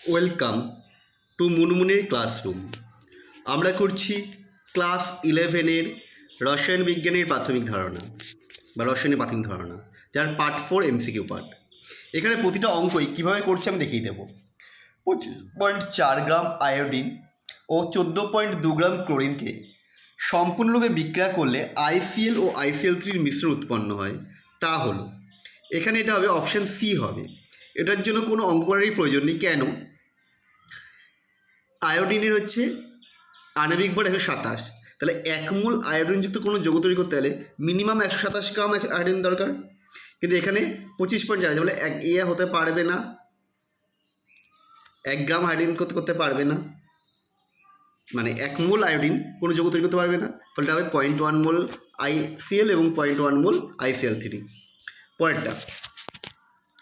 Welcome to মুনমুনের classroom আমরা করছি class ইলেভেনের রসায়ন বিজ্ঞানের প্রাথমিক ধারণা বা রসায়নের প্রাথমিক ধারণা, যার পার্ট ফোর এমসিকিউ পার্ট এখানে প্রতিটা অঙ্কই কীভাবে করছি আমি দেখিয়ে দেবো। পঁচিশ পয়েন্ট চার গ্রাম আয়োডিন ও চোদ্দ পয়েন্ট দু গ্রাম ক্লোরিনকে সম্পূর্ণরূপে বিক্রিয়া করলে আইসিএল ও আইসিএল থ্রির মিশ্রণ উৎপন্ন হয়, তা হলো। এখানে এটা হবে অপশান সি হবে। এটার জন্য কোনো অঙ্ক করারই প্রয়োজন নেই। কেন? আয়োডিনের হচ্ছে আণবিক ভর একশো সাতাশ। তাহলে এক মোল আয়োডিনযুক্ত কোনো যৌগ তৈরি করতে হলে মিনিমাম একশো সাতাশ গ্রাম আয়োডিন দরকার। কিন্তু এখানে পঁচিশ পয়েন্ট চার বলে এক ইয়ে হতে পারবে না। এক গ্রাম আয়োডিন করতে করতে পারবে না। মানে এক মোল আয়োডিন কোনো যৌগ তৈরি করতে পারবে না। ফলটা হবে পয়েন্ট ওয়ান মোল আইসিএল এবং point one mole ICL three পরেরটা।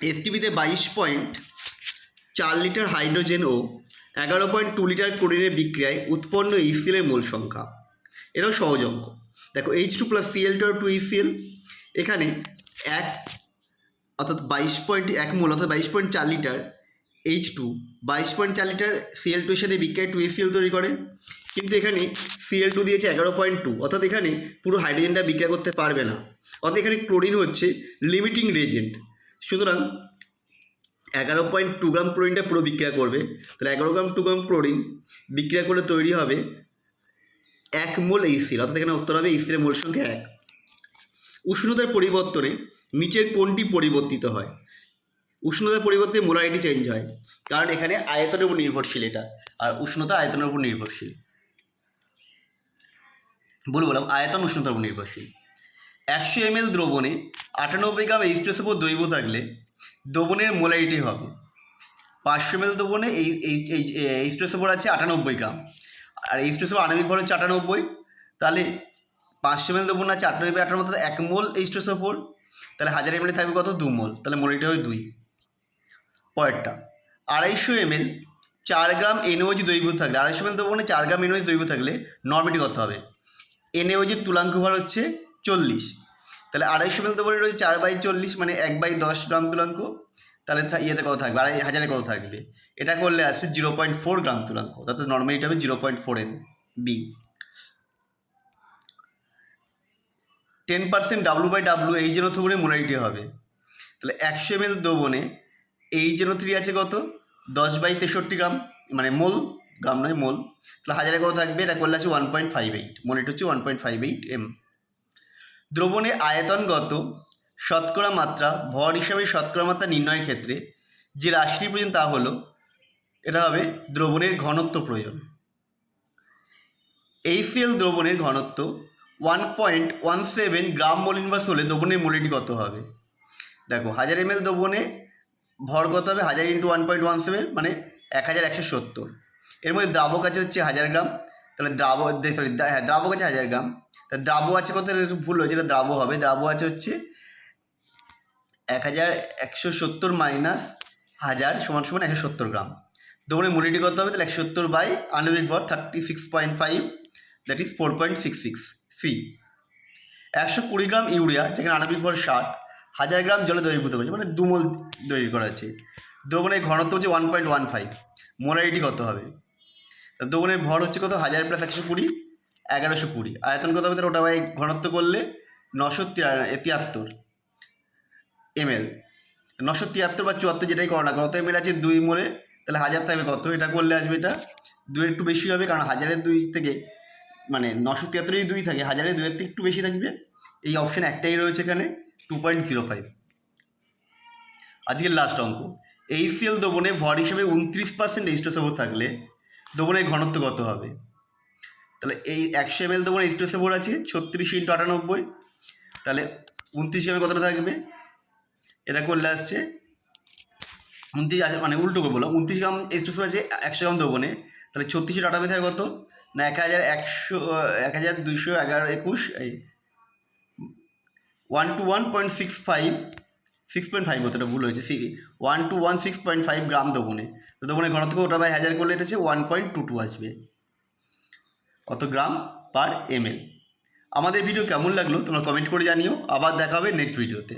এসটিপিতে বাইশ পয়েন্ট, চার লিটার হাইড্রোজেন ও এগারো পয়েন্ট টু লিটার ক্লোরিনের বিক্রিয়ায় উৎপন্ন ইসিএলের মোল সংখ্যা। এটাও সহজ অঙ্ক। দেখো H two plus CL two two ECL এখানে এক অর্থাৎ বাইশ পয়েন্ট এক মোল অর্থাৎ বাইশ পয়েন্ট চার লিটার এইচ টু বাইশ পয়েন্ট চার লিটার সিএল টুর সাথে বিক্রিয়ায় টু ইসিএল তৈরি করে। কিন্তু এখানে সিএল টু দিয়েছে এগারো পয়েন্ট টু অর্থাৎ এখানে পুরো হাইড্রোজেনটা বিক্রিয়া করতে পারবে না। অর্থাৎ এখানে ক্লোরিন হচ্ছে লিমিটিং রেজেন্ট সুতরাং এগারো পয়েন্ট টু গ্রাম ক্লোরিনটা পুরো বিক্রিয়া করবে। তাহলে এগারো গ্রাম টু গ্রাম ক্লোরিন বিক্রিয়া করলে তৈরি হবে এক মোল এইসিল অর্থাৎ এখানে উত্তর হবে এইসিলের মোল সংখ্যা এক। উষ্ণতার পরিবর্তনে নিচের কোনটি পরিবর্তিত হয়। উষ্ণতার পরিবর্তে মোলারিটি চেঞ্জ হয়, কারণ এখানে আয়তনের উপর নির্ভরশীল এটা, আর উষ্ণতা আয়তনের উপর নির্ভরশীল। বলে বললাম, আয়তন উষ্ণতার উপর নির্ভরশীল। একশো এমএল দ্রবণে আটানব্বই গ্রাম এইচপ্রেস উপর দৈব থাকলে দ্রবণের মোলারিটি হবে। পাঁচশো এমএল দ্রবণে এই এই এইচপ্রেস উপর আছে আটানব্বই গ্রাম। আর এইচপ্রেস উপর আণবিক ভর হচ্ছে আটানব্বই। তাহলে পাঁচশো এমএল দ্রবণ আছে আটানব্বই আটানব্বই তাহলে এক মোল এইচপ্রেস উপর তাহলে হাজার এমএল থাকবে কত? দু মোল। তাহলে মোলারিটি হবে দুই। পরেরটা, আড়াইশো এমএল চার গ্রাম এনওজি দৈর্ঘ্য থাকলে, আড়াইশো এমএল দ্রবণে চার গ্রাম এনওজি দৈব থাকলে নর্মেটি কত হবে? এনওজির তুলাঙ্ক ভার হচ্ছে চল্লিশ। তাহলে আড়াইশো এমএল দ্রবণে রয়েছে চার বাই চল্লিশ মানে এক বাই দশ গ্রাম তুলাঙ্ক। তাহলে ইয়েতে কত থাকবে? আড়াই হাজারে কত থাকবে? এটা করলে আসছে জিরো পয়েন্ট ফোর গ্রাম তুলাঙ্ক। অর্থাৎ নর্মালিটা হবে zero point four N B. Ten percent W by W এই জন্য থ্রি মোলারিটি হবে। তাহলে একশো এম এল দ্রবণে এই জন্য থ্রি আছে কত? দশ বাই তেষট্টি গ্রাম মানে মোল, গ্রাম নয়, মোল। তাহলে হাজারে কত থাকবে? এটা করলে আছে one point five eight molarity হচ্ছে one point five eight M দ্রবণে আয়তনগত শতকরা মাত্রা, ভর হিসাবে শতকরা মাত্রা নির্ণয়ের ক্ষেত্রে যে রাশিটি প্রয়োজন তা হলো, এটা হবে দ্রবণের ঘনত্ব প্রয়োজন। এইচসিএল দ্রবণের ঘনত্ব one point one seven gram mole inverse হলে দ্রবণের মোলিটি কত হবে? দেখো, হাজার এম এল দ্রবণে ভর কত হবে? হাজার into one point one seven মানে এক হাজার একশো সত্তর। এর মধ্যে দ্রাবক আছে হচ্ছে হাজার গ্রাম, তাহলে দ্রাব সরি হ্যাঁ দ্রাবক আছে হাজার গ্রাম। তা দ্রাব আছে কত? ভুল হয়েছে, এটা দ্রাব হবে। দ্রাব আছে হচ্ছে এক হাজার একশো সত্তর মাইনাস হাজার সমান সমান একশো সত্তর গ্রাম। দ্রবণের মোলিটি করতে হবে, তাহলে একশো সত্তর বাই আণবিক ভর thirty six point five that is four point six six see একশো কুড়ি গ্রাম ইউরিয়া, যেখানে আণবিক ভর ষাট, হাজার গ্রাম জলে দ্রবীভূত করেছে মানে দুমল তৈরি করা আছে দ্রবণের ঘনত্ব হচ্ছে one point one five molarity কত হবে? দ্রবণের ভর হচ্ছে কত? হাজার প্লাস একশো কুড়ি এগারোশো কুড়ি। আয়তন কত তাহলে ওটা বাই ঘনত্ব করলে নশো তিয়া- তিয়াত্তর এমএল। নশো তিয়াত্তর বা চুয়াত্তর যেটাই করো না কত এমএল আছে দুই মোলে, তাহলে হাজার থাকবে কত? এটা করলে আসবে এটা দুইয়ের একটু বেশি হবে, কারণ হাজারের দুই থেকে মানে নশো তিয়াত্তরের দুই থাকে, হাজারের দুইয়ের থেকে একটু বেশি থাকবে। এই অপশান একটাই রয়েছে এখানে টু পয়েন্ট জিরো ফাইভ আজকের লাস্ট অঙ্ক। এইচসিএল দ্রবণে ভর হিসেবে উনত্রিশ পার্সেন্ট এইচটোসেবর থাকলে দ্রবণের ঘনত্ব কত হবে? তাহলে এই একশো এম এল দ্রবণ এইচটোসেবর আছে, ছত্রিশ ইন্টু আটানব্বই। তাহলে উনত্রিশ গ্রামে কতটা থাকবে? এটা করলে আসছে? উনত্রিশ মানে উল্টো করে বললাম, উনত্রিশ গ্রাম এইচটোসেবর আছে, একশো গ্রাম দ্রবণে। তাহলে ছত্রিশ ছত্রিশশো আটানব্বই থাকে কত? না, এক হাজার একশো, এক হাজার দুইশো এগারো একুশ, এই one two one point six five six point five হতো এটা ভুল হয়েছে, C one two one six point five gram দ্রবণে। তো দ্রবণের ঘনত্ব ওটা বাই হাজার করলে এটা হচ্ছে ওয়ান পয়েন্ট টু টু আসবে। অত গ্রাম পার এম আমাদের ভিডিও কেমন লাগল তোমরা কমেন্ট করে জানিও। আবার দেখা হবে নেক্সট ভিডিওতে